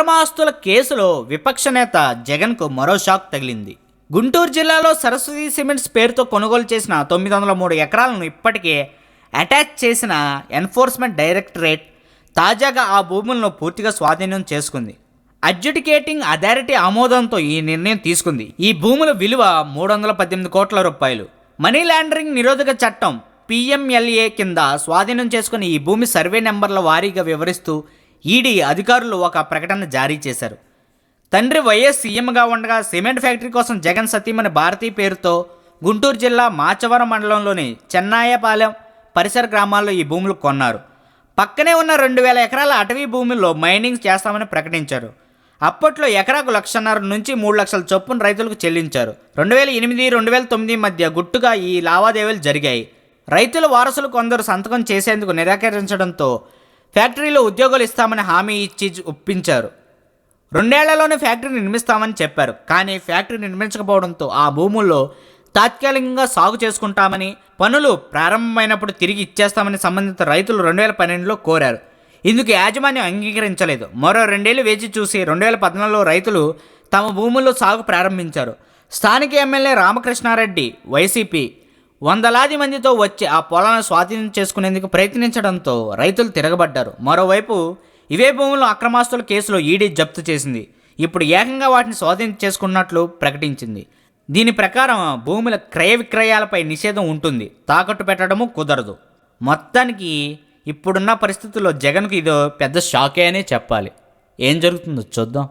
అక్రమాస్తుల కేసులో విపక్ష నేత జగన్కు మరో షాక్ తగిలింది. గుంటూరు జిల్లాలో సరస్వతి సిమెంట్స్ పేరుతో కొనుగోలు చేసిన తొమ్మిది వందల మూడు ఎకరాలను ఇప్పటికే అటాచ్ చేసిన ఎన్ఫోర్స్మెంట్ డైరెక్టరేట్ తాజాగా ఆ భూములను పూర్తిగా స్వాధీనం చేసుకుంది. అడ్జుడికేటింగ్ అథారిటీ ఆమోదంతో ఈ నిర్ణయం తీసుకుంది. ఈ భూముల విలువ మూడు వందల పద్దెనిమిది కోట్ల రూపాయలు. మనీ లాండరింగ్ నిరోధక చట్టం పిఎంఎల్ఏ కింద స్వాధీనం చేసుకుని ఈ భూమి సర్వే నెంబర్ల వారీగా వివరిస్తూ ఈడీ అధికారులు ఒక ప్రకటన జారీ చేశారు. తండ్రి వైఎస్ సీఎంగా ఉండగా సిమెంట్ ఫ్యాక్టరీ కోసం జగన్ సతీమణి భారతీ పేరుతో గుంటూరు జిల్లా మాచవరం మండలంలోని చెన్నాయపాలెం పరిసర గ్రామాల్లో ఈ భూములు కొన్నారు. పక్కనే ఉన్న రెండు వేల ఎకరాల అటవీ భూముల్లో మైనింగ్ చేస్తామని ప్రకటించారు. అప్పట్లో ఎకరాకు లక్షన్నర నుంచి మూడు లక్షల చొప్పున రైతులకు చెల్లించారు. రెండు వేల ఎనిమిది రెండు వేల తొమ్మిది మధ్య గుట్టుగా ఈ లావాదేవీలు జరిగాయి. రైతుల వారసులు కొందరు సంతకం చేసేందుకు నిరాకరించడంతో ఫ్యాక్టరీలో ఉద్యోగాలు ఇస్తామని హామీ ఇచ్చి ఒప్పించారు. రెండేళ్ళలోనే ఫ్యాక్టరీ నిర్మిస్తామని చెప్పారు. కానీ ఫ్యాక్టరీ నిర్మించకపోవడంతో ఆ భూముల్లో తాత్కాలికంగా సాగు చేసుకుంటామని పనులు ప్రారంభమైనప్పుడు తిరిగి ఇచ్చేస్తామని సంబంధిత రైతులు రెండు వేల పన్నెండులో కోరారు. ఇందుకు యాజమాన్యం అంగీకరించలేదు. మరో రెండేళ్ళు వేచి చూసి రెండు వేల పద్నాలుగులో రైతులు తమ భూముల్లో సాగు ప్రారంభించారు. స్థానిక ఎమ్మెల్యే రామకృష్ణారెడ్డి వైసీపీ వందలాది మందితో వచ్చి ఆ పొలాలను స్వాధీనం చేసుకునేందుకు ప్రయత్నించడంతో రైతులు తిరగబడ్డారు. మరోవైపు ఇవే భూములు అక్రమాస్తుల కేసులో ఈడీ జప్తు చేసింది. ఇప్పుడు ఏకంగా వాటిని స్వాధీనం చేసుకున్నట్లు ప్రకటించింది. దీని ప్రకారం భూముల క్రయ విక్రయాలపై నిషేధం ఉంటుంది. తాకట్టు పెట్టడము కుదరదు. మొత్తానికి ఇప్పుడున్న పరిస్థితుల్లో జగన్కు ఇదో పెద్ద షాకే అనే చెప్పాలి. ఏం జరుగుతుందో చూద్దాం.